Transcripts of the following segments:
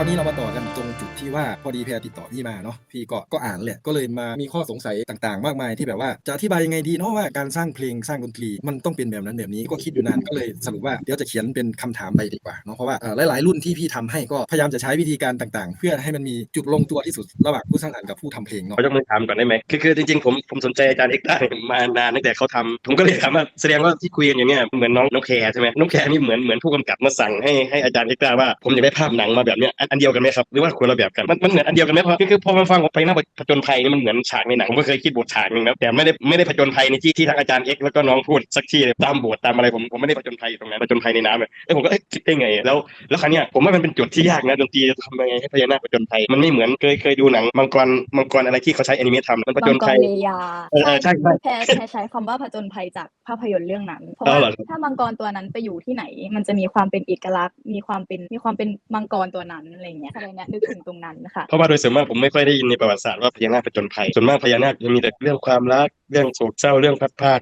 ราวนี้เรามาต่อกันตรงจุด ที่ว่าพอดีแพรติดต่อพี่มาเนาะพี่ก็ก็อ่านแหละก็เลยมามีข้อสงสัยต่างๆ มากมายที่แบบว่าจะอธิบายยังไงดีเนาะว่าการสร้างเพลงสร้างดนตรีมันต้องเป็นแบบนั้นแบบนี้ก็คิดอยู่นานก็เลยสรุปว่าเดี๋ยวจะเขียนเป็นคำถามไปดีกว่าเนาะเพราะว่าหลายๆรุ่นที่พี่ทำให้ก็พยายามจะใช้วิธีการต่างๆ เพื่อให้มันมีจุดลงตัวที่สุดระหว่างผู้สร้างสรรค์กับผู้ทำเพลงเนาะขอยกมือถามก่อนได้ไหมคือคือจริงๆผมผมสนใจอาจารย์เอกต้ามานานตั้งแต่เขาทำผมก็เลยถามว่าแสดงว่าที่คุยกันอย่างเงี้ยเหมือนน้องน้องแคร์ใช่ไหมน้องแคร์นี่เหมือนเหมือนผู้กำกับมาสั่งให้ให้อาจารย์เอกต้ว่าผมอยากได้ภาพหนังมาแบบเนี้ยอันอันเดียวกันไหมครับหรือว่าคนละแบบกันมันมันเหมือนอันเดียวกันไหมเพราะคือคือพอมาฟังของไปหน้าผจญภัยนี่มันเหมือนฉากในหนังผมก็เคยคิดบทฉากหนึงนะแต่ไม่ได้ไม่ได้ผจญภัยในที่ที่ทางอาจารย์เอกแล้วก็น้องพูดสักที่เลยตามบทตามอะไรผมผมไม่ได้ผจญภัยตรงนั้นผจญภัยในน้ำเลยแล้วผมก็เอ๊ะคิดได้ไง แล้วแล้วครั้งเนี้ยผมว่ามันเป็นจุดที่ยากนะดนตรีจะทำยังไงให้พญานาคผจญภัยมันไม่เหมือนเคยเคยดูหนังมังกรมังกรอะไรที่เขาใช้แอนิเมตทำมันผจมัญงกภัรยเลยาเออเออใช่ใช่แพรแพรใช้คำว่าผจญภัยจากภาพยนตร์เรื่องนั้นเพราะอ๋อว่าเหรอถ้ามังกรตัวนั้นไปอยู่ที่ไหน มันจะมีความเป็นเอกลักษณ์ มีความเป็นมีความเป็นมังกรตัวนั้นอะไรเงี้ยอะไรเงี้ยนึกถึงตรงนั้นค่ะเพราะว่าโดยส่วนมากผมไม่ค่อยได้ยินในประวัติศาสตร์ว่าพญานาคผจญภัยส่วนมากพญานาคจะมีแต่เรื่องความรักเรื่องโศกเศร้าเรื่องพัดพราก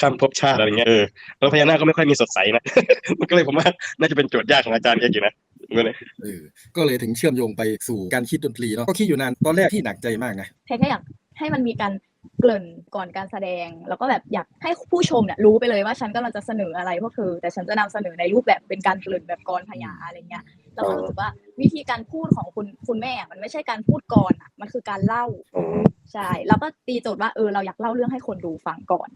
ข้ามภพชาติอะไรเงี้ยเออแล้วพญานาคก็ไม่ค่อยมีสดใสนะมันก็เลยผมว่าน่าจะเป็นโจทย์ยากของอาจารย์เอกอยู่นะก็เลยเออก็เลยถึงเชื่อมโยงไปสู่การคิดดนตรีเนาะก็คิดอยู่นานตอนแรกที่หนักใจมากนะแพรแค่อยากให้มันมีการเกริ่นก่อนการแสดง แล้วก็แบบอยากให้ผู้ชมเนี่ยรู้ไปเลยว่าฉันกำลังจะเสนออะไรพวกเธอแต่ฉันจะนำเสนอในรูปแบบเป็นการเกริ่นแบบกรพยาอะไรเงี้ย เราก็รู้สึกว่าวิธีการพูดของคุณคุณแม่อะมันไม่ใช่การพูดก่อนอะ มันคือการเล่าใช่แล้วก็ตีโจทย์ว่าเออเราอยากเล่าเรื่องให้คนดูฟังก่อน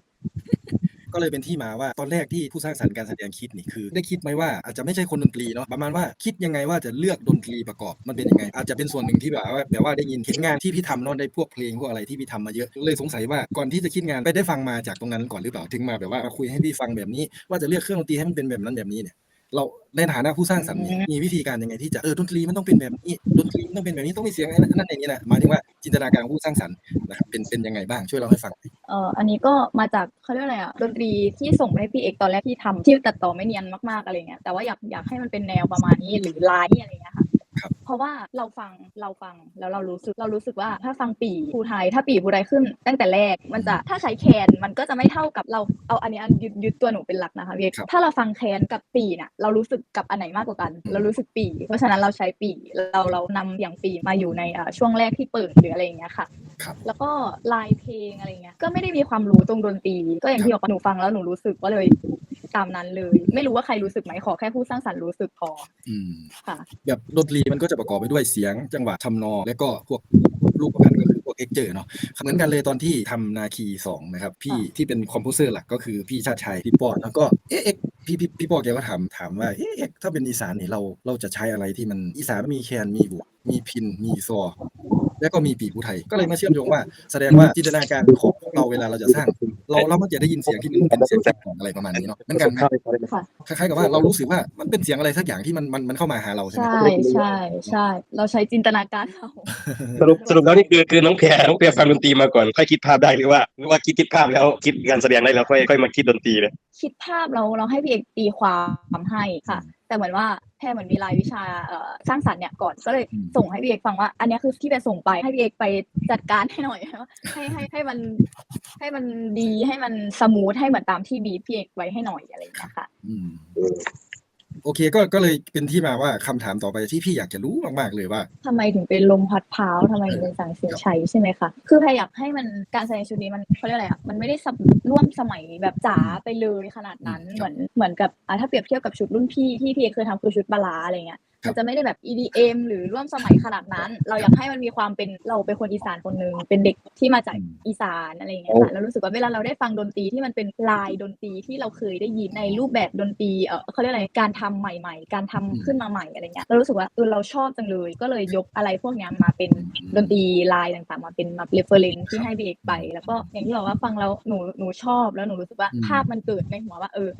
ก็เลยเป็นที่มาว่าตอนแรกที่ผู้สร้างสรรค์การแสดงคิดนี่คือ ได้คิดไหมว่าอาจจะไม่ใช่คนดนตรีเนาะประมาณว่าคิดยังไงว่าจะเลือกดนตรีประกอบมันเป็นยังไง อาจจะเป็นส่วนหนึ่งที่แบบว่าแบบว่าได้ยินเห็นงานที่พี่ทำเนาะได้พวกเพลงพวกอะไรที่พี่ทำมาเยอะเลยสงสัยว่าก่อนที่จะคิดงานไปได้ฟังมาจากตรงนั้นก่อนหรือเปล่าถึงมาแบบว่ามาคุยให้พี่ฟังแบบนี้ว่าจะเลือกเครื่องดนตรีให้มันเป็นแบบนั้นแบบนี้เนี่ย เราในฐานะผู้สร้างสรรค์เนี่ยมีวิธีการยังไงที่จะเออดนตรีมันต้องเป็นแบบนี้ดนตรีมันต้องเป็นแบบนี้ต้องมีเสียงอะไรนั่นอย่างนี้นะหมายถึงว่าจินตนาการของผู้สร้างสรรค์นะครับเป็นเป็นยังไงบ้างช่วยเล่าให้ฟังหน่อยเอ่ออันนี้ก็มาจากเขาเรียกอะไรอะดนตรีที่ส่งไปให้พี่เอกตอนแรกที่ทำที่ตัดต่อไม่เนียนมากๆอะไรเงี้ยแต่ว่าอยากอยากให้มันเป็นแนวประมาณนี้หรือลายอะไรเงี้ยค่ะครับ เพราะว่าเราฟังเราฟังแล้วเรารู้สึกเรารู้สึกว่าถ้าฟังปีภูไทย ถ้าปีภูไทยขึ้น ตั้งแต่แรกมันจะถ้าใช้แคนมันก็จะไม่เท่ากับเราเอาอันนี้อันยึดยึดตัวหนูเป็นหลักนะคะพี่เอกถ้าเราฟังแคนกับปีน่ะเรารู้สึกกับอันไหนมากกว่ากัน เรารู้สึกปี เพราะฉะนั้นเราใช้ปีเราเรานำเสียงปีมาอยู่ในเอ่อช่วงแรกที่เปิดหรืออะไรอย่างเงี้ยค่ะครับแล้วก็ลายเพลงอะไรเงี้ยก็ไม่ได้มีความรู้ตรงดนตรี ก็อย่างที่บอกว่าหนูฟังแล้วหนูรู้สึกว่าเลย ตามนั้นเลย ไม่รู้ว่าใครรู้สึกไหมขอแค่ผู้สร้างสรรค์รู้สึกพออืมค่ะ แบบดนตรีมันก็จะประกอบไปด้วยเสียงจังหวะทำนองและก็พวกลูกประพันธ์ก็คือพวกเอ็กเจอร์เนาะเหมือนกันเลยตอนที่ทำนาคีสองนะครับ พี่ที่เป็นคอมโพเซอร์หลักก็คือพี่ชาติชัยพี่ปอนแล้วก็เอ๊ะเอ๊ะพี่พี่พี่ปอแกก็ถามถามว่าเอ๊ะเอ๊ะถ้าเป็นอีสานเนี่ยเราเราจะใช้อะไรที่มันอีสานมีแคนมีบุกมีพินมีซอแล้วก็มีปีกผู้ไทย ก็เลยมาเชื่อมโยงว่า แสดงว่าจินตนาการของพวกเราเวลาเราจะสร้าง เราเรามักจะได้ยินเสียงที่มันเป็นเสียงแตกต่างอะไรประมาณนี้เนาะเหมือนกันไหมค่ะคล้ายๆกับว่าเรารู้สึกว่ามันเป็นเสียงอะไรสักอย่างที่มันมันมันเข้ามาหาเราใช่ไหมใช่ใช่ใช่เราใช้จินตนาการเอาสรุปสรุปแล้วนี่คือคือน้องแพรน้องแพรฟังดนตรีมาก่อนค่อยคิดภาพได้หรือว่าหรือว่าคิดคิดภาพแล้วคิดการแสดงได้แล้วค่อยค่อยมาคิดดนตรีเลยคิดภาพเราเราให้พี่เอกตีความให้ค่ะแต่เหมือนว่าแค่เหมือนมีรายวิชาเอ่อสร้างสรรค์เนี่ยก่อนก็เลยส่งให้พี่เอกฟังว่า อันเนี้ยคือที่ไปส่งไปให้พี่เอกไปจัดการให้หน่อยให้ให้ให้มันให้มันดีให้มันสมูทให้เหมือนตามที่บีบพี่เอกไว้ให้หน่อยอะไรอย่างเงี้ยค่ะอืม โอเคก็ก็เลยเป็นที่มาว่าคำถามต่อไปที่พี่อยากจะรู้มากๆเลยว่าทำไมถึงเป็นลมพัดพร้าวทำไมถึงเป็นสังเสียงชัยใช่ไหมคะคือแพรอยากให้มันการแสดงชุดนี้มันเขาเรียกอะไรอะมันไม่ได้สับร่วมสมัยแบบจ๋าไปเลยขนาดนั้นครับเหมือนเหมือนกับอะถ้าเปรียบเทียบกับชุดรุ่นพี่ที่พี่เอเคยทำคือชุดบาลาอะไรเงี้ยครับ มันจะไม่ได้แบบ EDM หรือร่วมสมัยขนาดนั้น เราอยากให้มันมีความเป็นเราเป็นคนอีสานคนหนึ่งเป็นเด็กที่มาจากอีสานอะไรเงี้ยค่ะแล้วรู้สึกว่าเวลาเราได้ฟังดนตรีที่มันเป็นลายดนตรีที่เราเคยได้ยินในรูปแบบดนตรีเออเขาเรียกอะไรการทำใหม่ ๆ การทำขึ้นมาใหม่อะไรเงี้ยเรารู้สึกว่าเออเราชอบจังเลย ก็เลยยกอะไรพวกเนี้ยมาเป็นดนตรีลายต่างๆ มาเป็นมาเรฟเฟอร์เรนที่ให้พี่เอกไป แล้วก็อย่างที่บอกว่าฟังแล้วหนูหนูชอบแล้วหนูรู้สึกว่าอืมภาพมันเกิดในหัวว่าเออ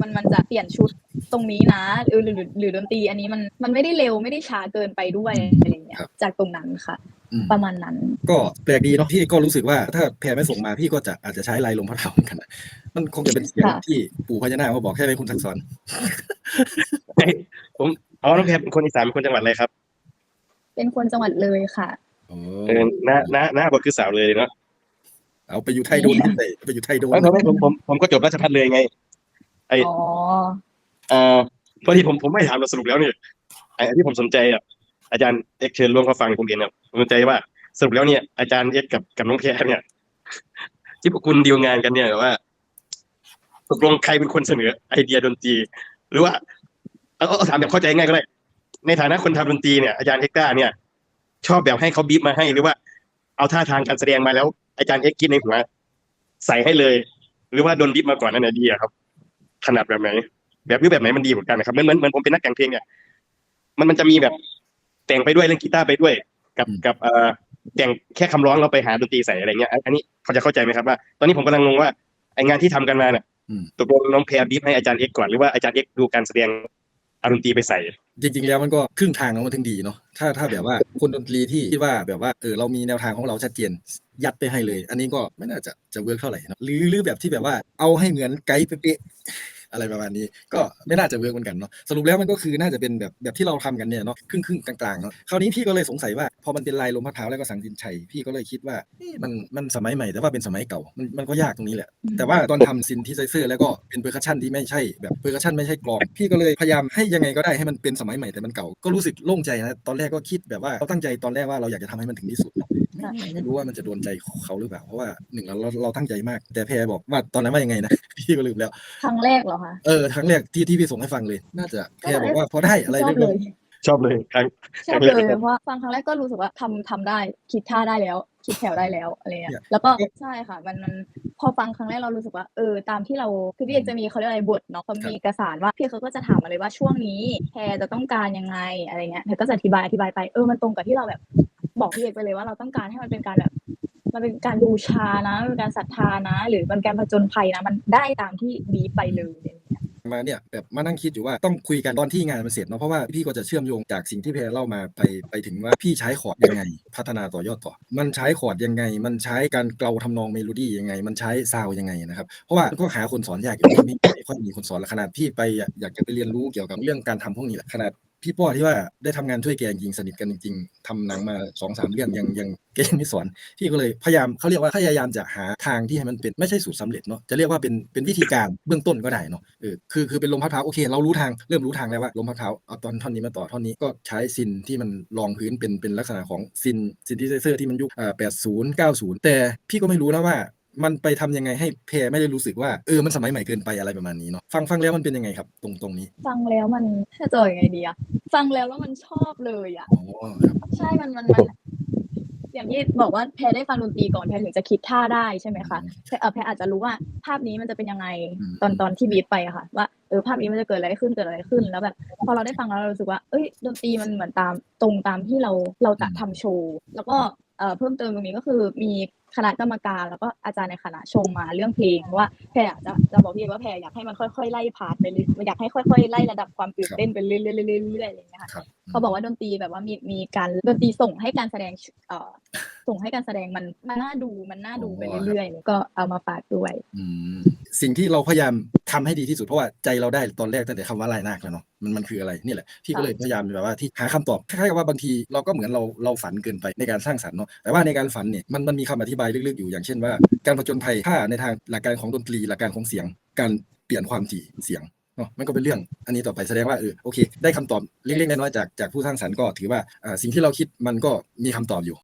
มันมันจะเปลี่ยนชุดตรงนี้นะหรือหรือหรือหรือดนตรีอันนี้มันมันไม่ได้เร็วไม่ได้ช้าเกินไปด้วยอะไรอย่างเงี้ย จากตรงนั้นค่ะอืมประมาณนั้น ก็แปลกดีเนาะพี่ก็รู้สึกว่าถ้าแพรไม่ส่งมาพี่ก็จะอาจจะใช้ลายลมพัดเทาเหมือนกันนะมันคงจะเป็นเสียงค่ะที่ปู่พญานาคเขาบอกใช่ไหมคุณทักษรผมอ๋อน้องแพรเป็นคนอีสานเป็นคนจังหวัดอะไรครับ เป็นคนจังหวัดเลยค่ะโอ้เออหน้าหน้าหน้าบอกคือสาวเลยเนาะเอาไปอยู่ไทยโดนที่ไหนไปอยู่ไทยโดนแล้วทำไมผมผมผมก็จบราชพัฒเลยไง ไออ๋อเอ่อพอดีผมผมไม่ถามเราสรุปแล้วนี่ไอ้ที่ผมสนใจอะอาจารย์เอกเชิญร่วมเข้าฟังผมเรียนครับผมสนใจว่าสรุปแล้วเนี่ยอาจารย์เอกกับกับน้องแพรเนี่ย ที่พวกคุณดีลงานกันเนี่ยว่าตกลงใครเป็นคนเสนอไอเดียดนตรี หรือว่าเอาเอาเอาถามแบบเข้าใจง่ายก็ได้ ในฐานะคนทำดนตรีเนี่ยอาจารย์เอกต้าเนี่ย ชอบแบบให้เขาบีบมาให้หรือว่า เอาท่าทางการแสดงมาแล้ว อาจารย์เอกคิดในหัวใส่ให้เลย หรือว่าโดนบีบมาก่อนนั่นแหละดีอะครับ ถนัดแบบไหน แบบนี้แบบไหนมันดีเหมือนกันนะครับเหมือนเหมือนเหมือนผมเป็นนักแต่งเพลงเนี่ยมันมันจะมีแบบแต่งไปด้วยเล่นกีตาร์ไปด้วย กับอืมกับเอ่อแต่งแค่คำร้องเราไปหาดนตรีใส่อะไรเงี้ยอันอันนี้เขาจะเข้าใจไหมครับว่า ตอนนี้ผมกำลังงงว่าไองานที่ทำกันมาเนี่ยอืมตกลงน้องแพรบีบให้อาจารย์เอกก่อนหรือว่าอาจารย์เอกดูการแสดง เอาดนตรีไปใส่ จริง ๆ แล้วมันก็ครึ่งทางแล้วมันถึงดีเนาะถ้าถ้าแบบว่าคนดนตรีที่คิดว่าแบบว่าเออเรามีแนวทางของเราชัดเจนยัดไปให้เลย อันนี้ก็ไม่น่าจะจะเวิร์กเท่าไหร่เนะหรือหรือแบบที่แบบว่าเอาให้เหมือนไกด์เป๊ะ อะไรประมาณนี้ ก็ไม่น่าจะเวิร์กเหมือนกันเนาะสรุปแล้วมันก็คือน่าจะเป็นแบบแบบที่เราทำกันเนี่ยเนาะครึ่งครึ่งๆกลางๆเนาะคราวนี้พี่ก็เลยสงสัยว่าพอมันเป็นลายลมพัดเท้าแล้วก็สังสินชัยพี่ก็เลยคิดว่าเอ๊ะมันมันสมัยใหม่แต่ว่าเป็นสมัยเก่ามันมันก็ยากตรงนี้แหละ แต่ว่าตอนทำซินทิไซเซอร์แล้วก็เป็นเพอร์คัชชันที่ไม่ใช่แบบเพอร์คัชชันไม่ใช่กลองพี่ก็เลยพยายามให้ยังไงก็ได้ให้มันเป็นสมัยใหม่แต่มันเก่าก็รู้สึกโล่งใจนะตอนแรกก็คิดแบบว่าเราตั้งใจตอนแรกว่าเราอยากจะทำให้มันถึงที่สุด ไม่ไม่ไม่รู้ว่ามันจะโดนใจเขาหรือเปล่าเพราะว่าหนึ่งเราเราเราตั้งใจมาก แต่แพรบอกว่าตอนนั้นว่ายังไงนะพี่ก็ลืมแล้วครั้งแรกเหรอคะเออครั้งแรกที่ที่พี่ส่งให้ฟังเลย น่าจะแพรบอกว่าพอได้อะไรชอบเรื่เลอยยชอบเลยครั้งชอบเลยเพราะว่าฟังครั้งแรกก็รู้สึกว่าทำทำได้คิดท่าได้แล้ว คิดแถวได้แล้วอะไรเงี้ยแล้วก็ใช่ค่ะ มันมันพอฟังครั้งแรกเรารู้สึกว่าเออตามที่เราคือพี่เอกจะมีเขาเรียกอะไรบทเนาะเขามีเอกสารว่าพี่เขาก็จะถามมาเลยว่าช่วงนี้แพรจะต้องการยังไงอะไรเงี้ยเธอก็จะอธิบายอธิบายไปเออมันตรงกับที่เราแบบ บอกพี่เอกไปเลยว่าเราต้องการให้มันเป็นการแบบ มันเป็นการบูชานะมันเป็นการศรัทธานะ หรือมันการผจญภัยนะ มันได้ตามที่บีไปเลยเงี้ยมาเนี่ยแบบมานั่งคิดอยู่ว่าต้องคุยกันตอนที่งานมันเสร็จเนาะเพราะว่าพี่ก็จะเชื่อมโยงจากสิ่งที่แพรเล่ามาไปไปถึงว่าพี่ใช้คอร์ดยังไง พัฒนาต่อยอดต่อ มันใช้คอร์ดยังไง มันใช้การเกลาทำนองเมโลดี้ยังไง มันใช้ซาวยังไงนะครับเพราะว่าก็หาคนสอนยากอยู่ไม่ไม่ค่อยมีคนสอนละขนาดพี่ไปอยากจะไปเรียนรู้เกี่ยวกับเรื่องการทำพวกนี้แหละขนาด พี่ป้อที่ว่าได้ทำงานช่วยแกจริงสนิทกันจริงๆทำหนังมาสองสามเรื่องยังยังแกยังไม่สอนพี่ก็เลยพยายามเขาเรียกว่าพยายามจะหาทางที่ให้มันเป็นไม่ใช่สูตรสำเร็จเนาะจะเรียกว่าเป็นเป็นวิธีการเบื้องต้นก็ได้เนาะเออคือคือเป็นลมพัดเท้าโอเค เรารู้ทางเริ่มรู้ทางแล้วว่าลมพัดเท้าเอาตอนท่อนนี้มาต่อท่อนนี้ก็ใช้ซินที่มันรองพื้นเป็นเป็นลักษณะของซินซินทิไซเซอร์ที่มันยุคอ่าแปดศูนย์เก้าศูนย์แต่พี่ก็ไม่รู้นะว่า มันไปทำยังไงให้เพรไม่ได้รู้สึกว่าเออมันสมัยใหม่เกินไปอะไรประมาณนี้เนาะฟังฟังแล้วมันเป็นยังไงครับ ตรงตรงนี้ ฟังแล้วมันจะเจอยังไงดีอะฟังแล้วแล้วมันชอบเลยอะอ๋อครับใช่มันมันมันอย่างที่บอกว่าแพรได้ฟังดนตรีก่อนแพรถึงจะคิดท่าได้ใช่ไหมคะแพรเอ่อแพรอาจจะรู้ว่าภาพนี้มันจะเป็นยังไงอืมตอนตอนที่บีบไปอะค่ะ ว่าเออภาพนี้มันจะเกิดอะไรขึ้นเกิดอะไรขึ้นแล้วแบบพอเราได้ฟังแล้วเรารู้สึกว่าเอ้ยดนตรีมันเหมือนตามตรงตามที่เราเราจะทำโชว์แล้วก็เอ่อเพิ่มเติมตรงนี้ก็คือมีคณะกรรมการแล้วก็อาจารย์ในคณะชมมาเรื่องเพลงว่าแพรอะจะจะบอกพี่เอกว่าแพรอยากให้มันค่อยๆไล่พาร์ทไปเรื่อยอยากให้ค่อยๆไล่ระดับความตื่นเต้นไปเรื่อยๆเรื่อยๆเรื่อยๆอะไรอย่างเงี้ยค่ะครับเขาบอกว่าดนตรีแบบว่ามีมีการดนตรีส่งให้การแสดงเอ่อส่งให้การแสดงมันมันน่าดูมันน่าดูไปเรื่อยๆก็เอามาฝากด้วยอืมสิ่งที่เราพยายามทำให้ดีที่สุดเพราะว่าใจเราได้ตอนแรกตั้งแต่คำว่าลายนาคแล้วเนาะมันมันคืออะไรนี่แหละพี่ก็เลยพยายามแบบว่าที่หาคำตอบคล้ายๆกับว่าบางทีเราก็เหมือนเราเราฝันเกินไปในการสร้างสรรค์เนาะแต่ว่าในการฝันเนี่ยมันมันมีคำอธิบายลึกๆอยู่อย่างเช่นว่า การผจญภัยถ้าในทางหลักการของดนตรีหลักการของเสียง การเปลี่ยนความถี่เสียงเนาะมันก็เป็นเรื่องอันนี้ต่อไปแสดงว่าเออโอเค ได้คำตอบเล็กๆน้อยๆจากจากผู้สร้างสรรค์ก็ถือว่าอ่าสิ่งที่เราคิดมันก็มีคำตอบอยู่